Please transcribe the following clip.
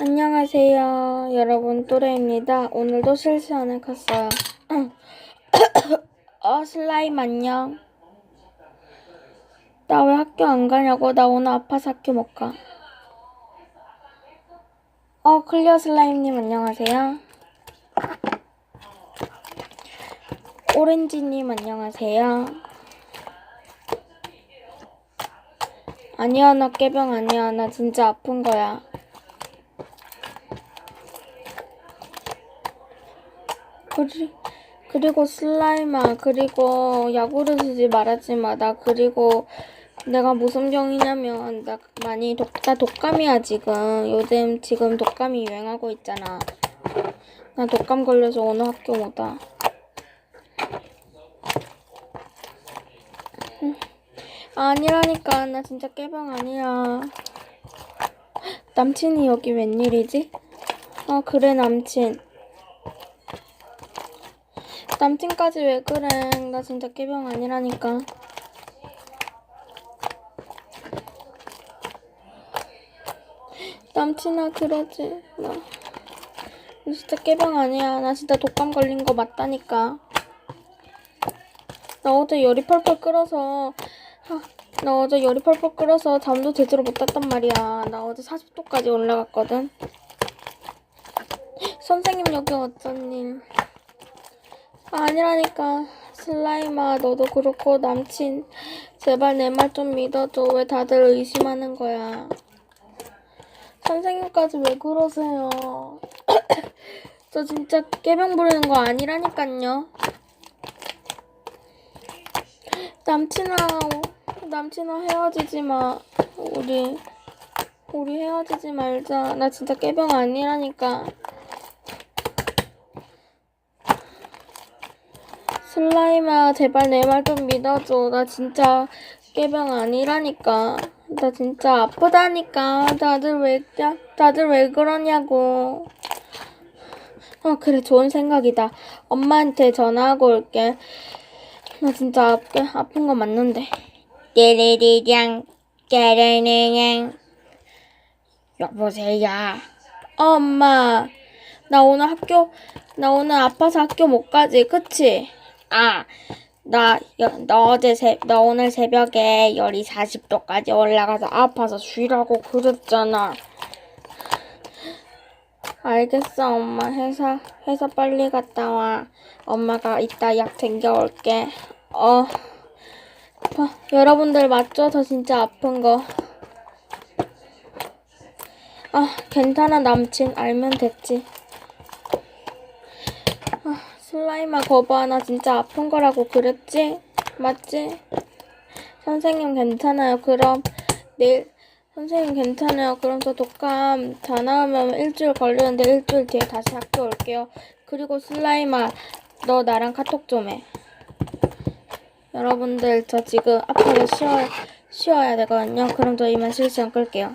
안녕하세요. 여러분, 또래입니다. 오늘도 실시간을 켰어요. 어, 슬라임 안녕. 나 왜 학교 안 가냐고? 나 오늘 아파서 학교 못 가. 어, 클리어 슬라임님 안녕하세요. 오렌지님 안녕하세요. 아니야, 나 깨병 아니야. 나 진짜 아픈 거야. 그리, 그리고 슬라임아, 그리고 야구를 쓰지 말았지 마. 나 그리고 내가 무슨 병이냐면, 나 많이 독, 나 독감이야, 지금. 요즘 지금 독감이 유행하고 있잖아. 나 독감 걸려서 오늘 학교 못 와. 음, 아니라니까. 나 진짜 깨병 아니야. 남친이 여기 웬일이지? 아, 그래, 남친. 남친까지 왜 그래? 나 진짜 깨병 아니라니까. 남친아 그러지 마. 나 진짜 깨병 아니야. 나 진짜 독감 걸린 거 맞다니까. 나 어제 열이 펄펄 끓어서 하, 나 어제 열이 펄펄 끓어서 잠도 제대로 못 잤단 말이야. 나 어제 40도까지 올라갔거든. 선생님 여기 어쩐 일? 아니라니까. 슬라임아 너도 그렇고 남친. 제발 내 말 좀 믿어줘. 왜 다들 의심하는 거야? 선생님까지 왜 그러세요? 저 진짜 깨병 부리는 거 아니라니깐요. 남친아 남친아 헤어지지 마. 우리 우리 헤어지지 말자. 나 진짜 깨병 아니라니까 슬라임아, 제발 내 말 좀 믿어줘. 나 진짜 깨병 아니라니까. 나 진짜 아프다니까. 다들 왜, 다- 다들 왜 그러냐고. 아, 그래, 좋은 생각이다. 엄마한테 전화하고 올게. 나 진짜 아프, 아픈 거 맞는데. 띠리리냥, 깨르르냥. 여보세요. 엄마, 나 오늘 학교, 나 오늘 아파서 학교 못 가지, 그치? 아, 나, 여, 너 어제 새, 너 오늘 새벽에 열이 40도까지 올라가서 아파서 쉬라고 그랬잖아. 알겠어, 엄마. 회사, 회사 빨리 갔다 와. 엄마가 이따 약 챙겨올게. 어, 봐, 여러분들 맞죠? 저 진짜 아픈 거. 아, 괜찮아, 남친. 알면 됐지. 아, 슬라임아, 거봐. 나 진짜 아픈 거라고 그랬지? 맞지? 선생님 괜찮아요. 그럼 내일, 선생님 괜찮아요. 그럼 저 독감 다 나으면 일주일 걸리는데 일주일 뒤에 다시 학교 올게요. 그리고 슬라임아, 너 나랑 카톡 좀 해. 여러분들, 저 지금 아파서 쉬어, 쉬어야 되거든요. 그럼 저 이만 실시간 끌게요.